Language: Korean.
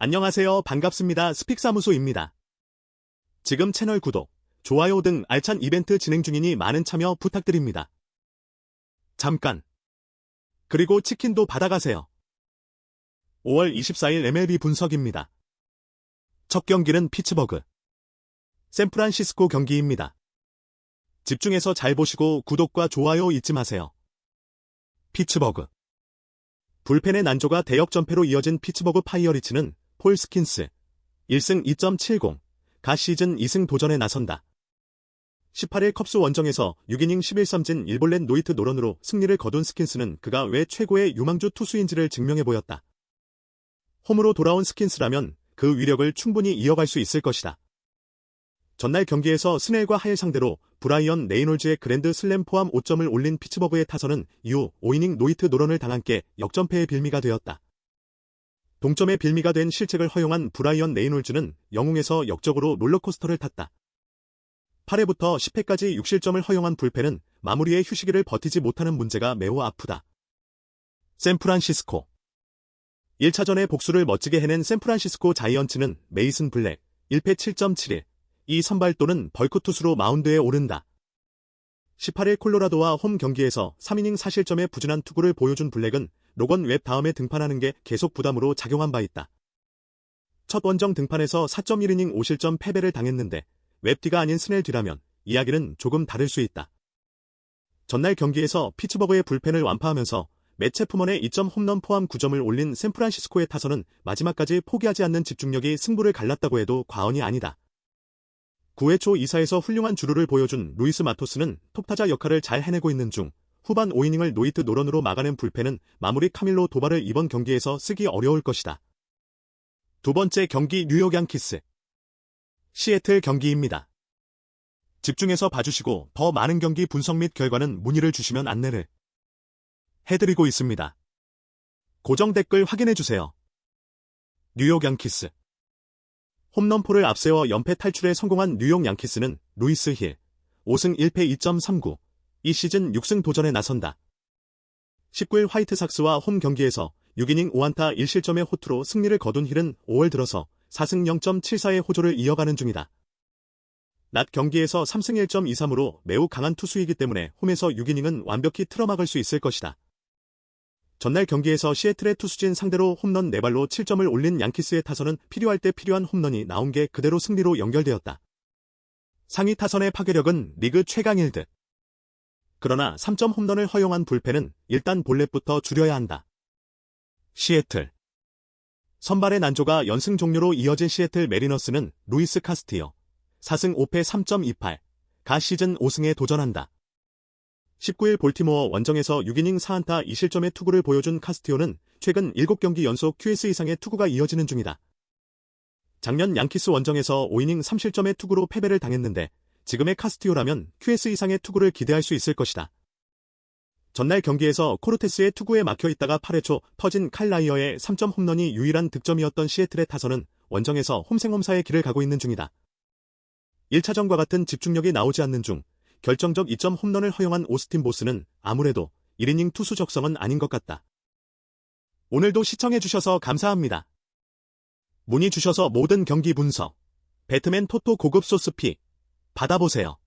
안녕하세요. 반갑습니다. 스픽사무소입니다. 지금 채널 구독, 좋아요 등 알찬 이벤트 진행 중이니 많은 참여 부탁드립니다. 잠깐. 그리고 치킨도 받아가세요. 5월 24일 MLB 분석입니다. 첫 경기는 피츠버그. 샌프란시스코 경기입니다. 집중해서 잘 보시고 구독과 좋아요 잊지 마세요. 피츠버그. 불펜의 난조가 대역전패로 이어진 피츠버그 파이어리츠는 폴 스킨스 1승 2.70, 가 시즌 2승 도전에 나선다. 18일 컵스 원정에서 6이닝 11삼진 1볼넷 노이트 노런으로 승리를 거둔 스킨스는 그가 왜 최고의 유망주 투수인지를 증명해 보였다. 홈으로 돌아온 스킨스라면 그 위력을 충분히 이어갈 수 있을 것이다. 전날 경기에서 스넬과 하일 상대로 브라이언 네이놀즈의 그랜드 슬램 포함 5점을 올린 피츠버그의 타선은 이후 5이닝 노이트 노런을 당한 게 역전패의 빌미가 되었다. 동점의 빌미가 된 실책을 허용한 브라이언 네이놀즈는 영웅에서 역적으로 롤러코스터를 탔다. 8회부터 10회까지 6실점을 허용한 불펜은 마무리의 휴식기를 버티지 못하는 문제가 매우 아프다. 샌프란시스코 1차전의 복수를 멋지게 해낸 샌프란시스코 자이언츠는 메이슨 블랙 1패 7.71, 이 선발 또는 벌크 투수로 마운드에 오른다. 18일 콜로라도와 홈 경기에서 3이닝 4실점의 부진한 투구를 보여준 블랙은 로건 웹 다음에 등판하는 게 계속 부담으로 작용한 바 있다. 첫 원정 등판에서 4.1이닝 5실점 패배를 당했는데 웹디가 아닌 스넬 뒤라면 이야기는 조금 다를 수 있다. 전날 경기에서 피츠버그의 불펜을 완파하면서 매체 푸먼의 2점 홈런 포함 9점을 올린 샌프란시스코의 타선은 마지막까지 포기하지 않는 집중력이 승부를 갈랐다고 해도 과언이 아니다. 9회 초 2사에서 훌륭한 주루를 보여준 루이스 마토스는 톱타자 역할을 잘 해내고 있는 중 후반 5이닝을 노이트 노런으로 막아낸 불펜은 마무리 카밀로 도발을 이번 경기에서 쓰기 어려울 것이다. 두 번째 경기 뉴욕 양키스 시애틀 경기입니다. 집중해서 봐주시고 더 많은 경기 분석 및 결과는 문의를 주시면 안내를 해드리고 있습니다. 고정 댓글 확인해주세요. 뉴욕 양키스 홈런포를 앞세워 연패 탈출에 성공한 뉴욕 양키스는 루이스 힐 5승 1패 2.39, 이 시즌 6승 도전에 나선다. 19일 화이트삭스와 홈 경기에서 6이닝 5안타 1실점의 호투로 승리를 거둔 힐은 5월 들어서 4승 0.74의 호조를 이어가는 중이다. 낮 경기에서 3승 1.23으로 매우 강한 투수이기 때문에 홈에서 6이닝은 완벽히 틀어막을 수 있을 것이다. 전날 경기에서 시애틀의 투수진 상대로 홈런 4발로 7점을 올린 양키스의 타선은 필요할 때 필요한 홈런이 나온 게 그대로 승리로 연결되었다. 상위 타선의 파괴력은 리그 최강일 듯. 그러나 3점 홈런을 허용한 불펜은 일단 볼넷부터 줄여야 한다. 시애틀 선발의 난조가 연승 종료로 이어진 시애틀 메리너스는 루이스 카스티어 4승 5패 3.28, 가 시즌 5승에 도전한다. 19일 볼티모어 원정에서 6이닝 4안타 2실점의 투구를 보여준 카스티오는 최근 7경기 연속 QS 이상의 투구가 이어지는 중이다. 작년 양키스 원정에서 5이닝 3실점의 투구로 패배를 당했는데 지금의 카스티오라면 QS 이상의 투구를 기대할 수 있을 것이다. 전날 경기에서 코르테스의 투구에 막혀 있다가 8회 초 터진 칼라이어의 3점 홈런이 유일한 득점이었던 시애틀의 타선은 원정에서 홈생홈사의 길을 가고 있는 중이다. 1차전과 같은 집중력이 나오지 않는 중 결정적 2점 홈런을 허용한 오스틴 보스는 아무래도 1이닝 투수 적성은 아닌 것 같다. 오늘도 시청해주셔서 감사합니다. 문의 주셔서 모든 경기 분석, 배트맨 토토 고급 소스 피 받아보세요.